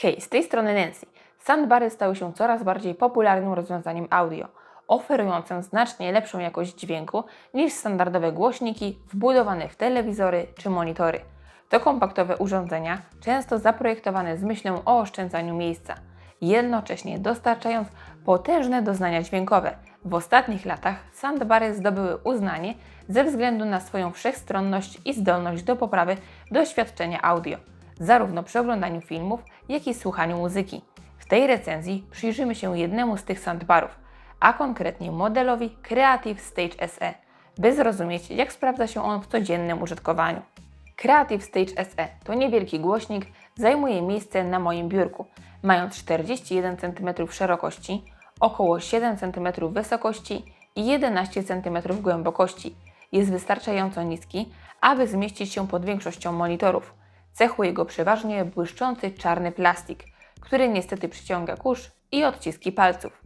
Hej, z tej strony Nancy. Soundbary stały się coraz bardziej popularnym rozwiązaniem audio, oferującym znacznie lepszą jakość dźwięku niż standardowe głośniki wbudowane w telewizory czy monitory. To kompaktowe urządzenia, często zaprojektowane z myślą o oszczędzaniu miejsca, jednocześnie dostarczając potężne doznania dźwiękowe. W ostatnich latach soundbary zdobyły uznanie ze względu na swoją wszechstronność i zdolność do poprawy doświadczenia audio, zarówno przy oglądaniu filmów, jak i słuchaniu muzyki. W tej recenzji przyjrzymy się jednemu z tych soundbarów, a konkretnie modelowi Creative Stage SE, by zrozumieć, jak sprawdza się on w codziennym użytkowaniu. Creative Stage SE to niewielki głośnik, zajmuje miejsce na moim biurku, mając 41 cm szerokości, około 7 cm wysokości i 11 cm głębokości. Jest wystarczająco niski, aby zmieścić się pod większością monitorów. Cechuje go przeważnie błyszczący czarny plastik, który niestety przyciąga kurz i odciski palców.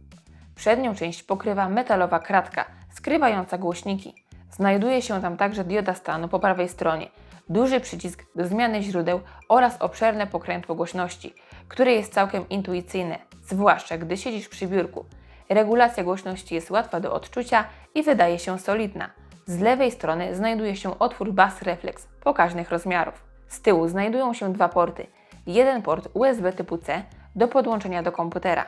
Przednią część pokrywa metalowa kratka, skrywająca głośniki. Znajduje się tam także dioda stanu po prawej stronie, duży przycisk do zmiany źródeł oraz obszerne pokrętło głośności, które jest całkiem intuicyjne, zwłaszcza gdy siedzisz przy biurku. Regulacja głośności jest łatwa do odczucia i wydaje się solidna. Z lewej strony znajduje się otwór Bass Reflex pokaźnych rozmiarów. Z tyłu znajdują się dwa porty. Jeden port USB typu C do podłączenia do komputera,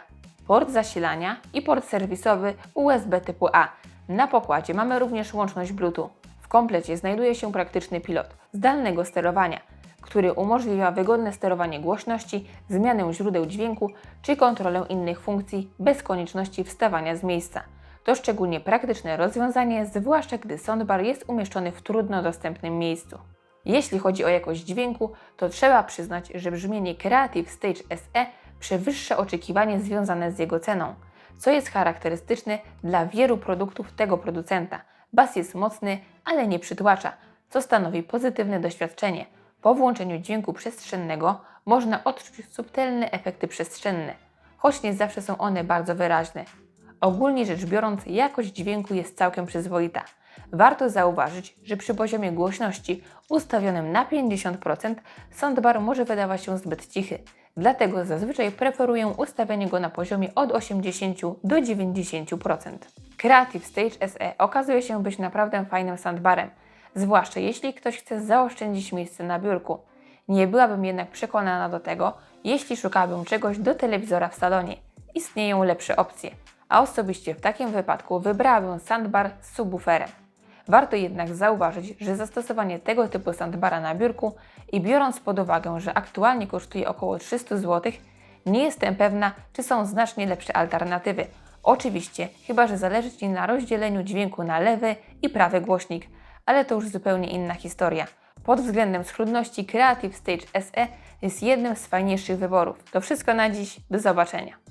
port zasilania i port serwisowy USB typu A. Na pokładzie mamy również łączność Bluetooth. W komplecie znajduje się praktyczny pilot zdalnego sterowania, który umożliwia wygodne sterowanie głośności, zmianę źródeł dźwięku czy kontrolę innych funkcji bez konieczności wstawania z miejsca. To szczególnie praktyczne rozwiązanie, zwłaszcza gdy soundbar jest umieszczony w trudno dostępnym miejscu. Jeśli chodzi o jakość dźwięku, to trzeba przyznać, że brzmienie Creative Stage SE przewyższa oczekiwanie związane z jego ceną, co jest charakterystyczne dla wielu produktów tego producenta. Bas jest mocny, ale nie przytłacza, co stanowi pozytywne doświadczenie. Po włączeniu dźwięku przestrzennego można odczuć subtelne efekty przestrzenne, choć nie zawsze są one bardzo wyraźne. Ogólnie rzecz biorąc, jakość dźwięku jest całkiem przyzwoita. Warto zauważyć, że przy poziomie głośności ustawionym na 50% soundbar może wydawać się zbyt cichy, dlatego zazwyczaj preferuję ustawienie go na poziomie od 80 do 90%. Creative Stage SE okazuje się być naprawdę fajnym soundbarem, zwłaszcza jeśli ktoś chce zaoszczędzić miejsce na biurku. Nie byłabym jednak przekonana do tego, jeśli szukałabym czegoś do telewizora w salonie. Istnieją lepsze opcje, a osobiście w takim wypadku wybrałabym soundbar z subwooferem. Warto jednak zauważyć, że zastosowanie tego typu soundbara na biurku i biorąc pod uwagę, że aktualnie kosztuje około 300 zł, nie jestem pewna, czy są znacznie lepsze alternatywy. Oczywiście, chyba że zależy Ci na rozdzieleniu dźwięku na lewy i prawy głośnik, ale to już zupełnie inna historia. Pod względem schludności Creative Stage SE jest jednym z fajniejszych wyborów. To wszystko na dziś, do zobaczenia.